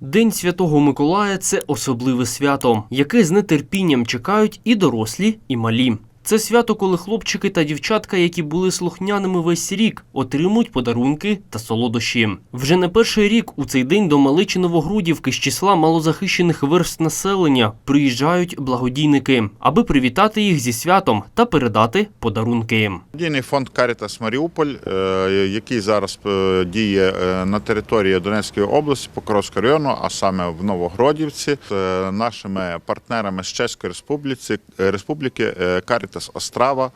День Святого Миколая це особливе свято, яке з нетерпінням чекають і дорослі, і малі. Це свято, коли хлопчики та дівчатка, які були слухняними весь рік, отримують подарунки та солодощі. Вже не перший рік у цей день до Маличі Новогрудівки з числа малозахищених верст населення приїжджають благодійники, аби привітати їх зі святом та передати подарунки. Благодійний фонд Карітас Маріуполь, е, який зараз е, діє е, на території Донецької області, Покровського району, а саме в Новогродівці, нашими партнерами з Чеської Республіки, е, Карітас Острава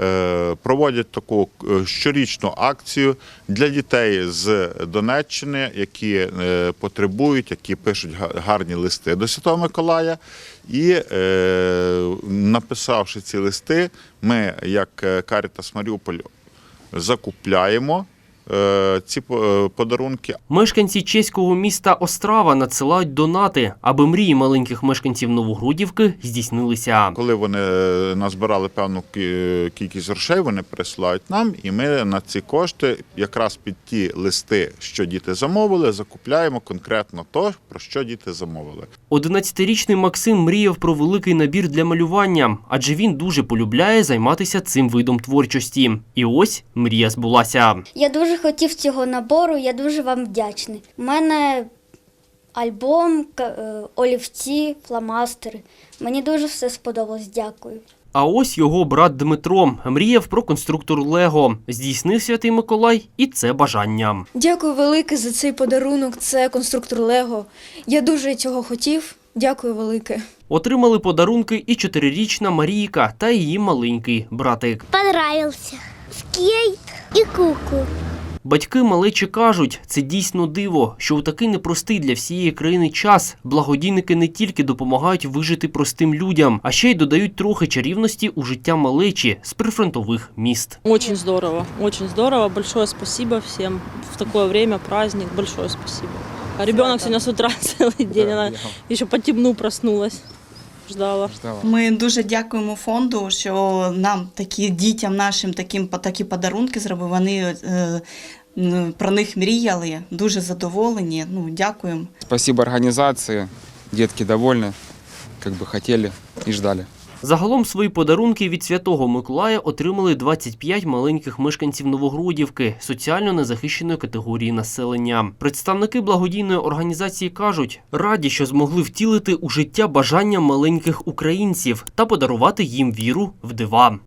е, проводять таку е, щорічну акцію для дітей з Донеччини, які е, потребують, які пишуть гарні листи до Святого Миколая. І написавши ці листи, ми, як Карітас Маріуполь, закупляємо ці по- е, подарунки. Мешканці чеського міста Острава надсилають донати, аби мрії маленьких мешканців Новогрудівки здійснилися. Коли вони е, назбирали певну кількість грошей, вони присилають нам, і ми на ці кошти, якраз під ті листи, що діти замовили, закупляємо конкретно то, про що діти замовили. 11-річний Максим мріяв про великий набір для малювання, адже він дуже полюбляє займатися цим видом творчості. І ось мрія збулася. Я дуже хотів цього набору, я дуже вам вдячний. У мене альбом, к- е, олівці, фломастери. Мені дуже все сподобалось, дякую. А ось його брат Дмитро мріяв про конструктор Лего. Здійснив святий Миколай і це бажання. Дякую велике за цей подарунок. Це конструктор Лего. Я дуже цього хотів. Дякую велике. Отримали подарунки і чотирирічна Марійка та її маленький братик. понравился. Скейт и куклу. Батьки малечі кажуть, це дійсно диво, що у такий непростий для всієї країни час благодійники не тільки допомагають вижити простим людям, а ще й додають трохи чарівності у життя малечі з прифронтових міст. Очень здорово, очень здорово. Большое спасибо всем. В такое время праздник. Большое спасибо. А ребенок сегодня с утра целый день, она еще по темну проснулась. Ждала. Ми дуже дякуємо фонду, що нам такі дітям нашим таким такі подарунки зробив. Вони е, про них мріяли. Дуже задоволені. Ну дякуємо. Спасибо організації. Дітки довольні, як би хотіли і ждали. Загалом свої подарунки від святого Миколая отримали 25 маленьких мешканців Новогродівки, соціально незахищеної категорії населення. Представники благодійної організації кажуть, раді, що змогли втілити у життя бажання маленьких українців та подарувати їм віру в дива.